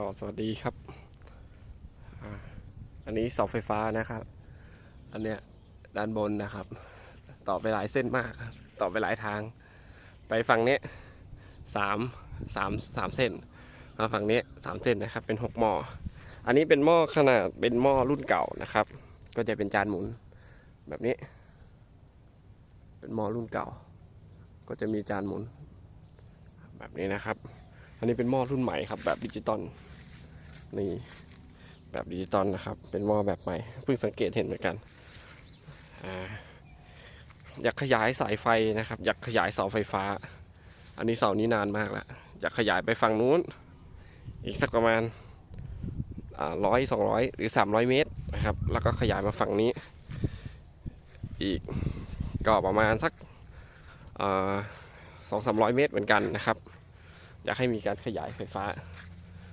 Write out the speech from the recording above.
ก็สวัสดีครับอันนี้เสาไฟฟ้านะครับ อันเนี้ยด้านบนนะครับ ต่อไปหลายเส้นมากครับ ต่อไปหลายทาง ไปฝั่งนี้สามสามสามเส้นมาฝั่งนี้สามเส้นนะครับ เป็นหกหม้อ อันนี้เป็นหม้อขนาดเป็นหม้อรุ่นเก่านะครับ ก็จะเป็นจานหมุนแบบนี้ เป็นหม้อรุ่นเก่า ก็จะมีจานหมุน แบบนี้นะครับ อันนี้เป็นหม้อรุ่นใหม่ครับ แบบดิจิตอลนี่แบบดิจิตอลนะครับ เป็นหม้อแบบใหม่เพิ่งสังเกตเห็นเหมือนกันอ่าอยากขยายสายไฟนะครับ อยากขยายเสาไฟฟ้า อันนี้เสานี้นานมากแล้วอยากขยายไปฝั่งนู้น อีกสักประมาณร้อยสองร้อยหรือสามร้อยเมตรนะครับ แล้วก็ขยายมาฝั่งนี้ อีกก็ประมาณสักสองสามร้อยเมตรเหมือนกันนะครับ อยากให้มีการขยายไฟฟ้า